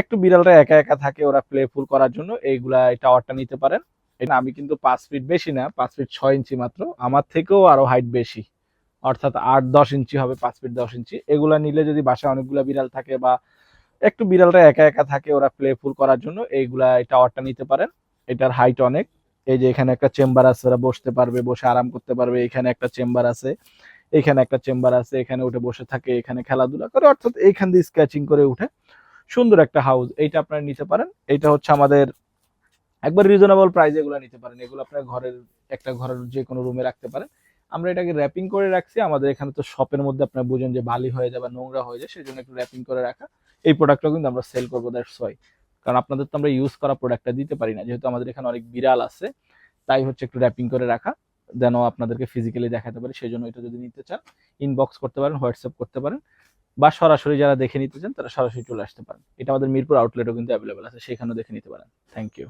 একটু বিড়ালটা একা একা থাকে ওরা প্লেফুল করার জন্য, এইগুলা এই টাওয়ারটা নিতে পারেন। এটা আমি কিন্তু পাঁচ ফিট বেশি না, পাঁচ ফিট ছয় ইঞ্চি মাত্র, আমার থেকেও আরও হাইট বেশি। অর্থাৎ আট দশ ইঞ্চি হবে, পাঁচ ফিট দশ ইঞ্চি। এগুলা নিলে যদি বাসায় অনেকগুলা বিড়াল থাকে বা একটু বিড়ালটা একা একা থাকে ওরা প্লেফুল করার জন্য, এইগুলা এই টাওয়ারটা নিতে পারেন। এটার হাইট অনেক। এই যে এখানে একটা চেম্বার আছে, ওরা বসতে পারবে, বসে আরাম করতে পারবে। এখানে একটা চেম্বার আছে, এখানে একটা চেম্বার আছে, এখানে উঠে বসে থাকে, এখানে খেলাধুলা করে, অর্থাৎ এইখান দিয়ে স্কেচিং করে উঠে সুন্দর একটা হাউস এইটা আপনারা নিতে পারেন। এইটা হচ্ছে আমাদের একবার রিজনেবল প্রাইস এগুলো নিতে পারেন। এগুলো আপনার ঘরের, একটা ঘরের যে কোনো রুমে রাখতে পারেন। আমরা এটাকে র্যাপিং করে রাখছি। আমাদের এখানে তো শপের মধ্যে আপনারা বুঝেন যে বালি হয়ে যায় বা নোংরা হয়ে যায় সেই জন্য একটু র্যাপিং করে রাখা। এই প্রোডাক্টটা কিন্তু আমরা সেল করব দ্যাটস ওয়াই কারণ আপনাদের তো আমরা ইউজ করা প্রোডাক্টটা দিতে পারি না। যেহেতু আমাদের এখানে অনেক বিড়াল আছে, তাই হচ্ছে একটু র্যাপিং করে রাখা। যেন আপনাদেরকে ফিজিক্যালি দেখাতে পারি সেই জন্য এটা যদি নিতে চান ইনবক্স করতে পারেন হোয়াটসঅ্যাপ করতে পারেন। বা সরাসরি যারা দেখে নিতে চান, তারা সরাসরি চলে আসতে পারেন। এটা আমাদের মিরপুর আউটলেটও কিন্তু অ্যাভেলেবেল আছে, সেখানেও দেখে নিতে পারেন। Thank you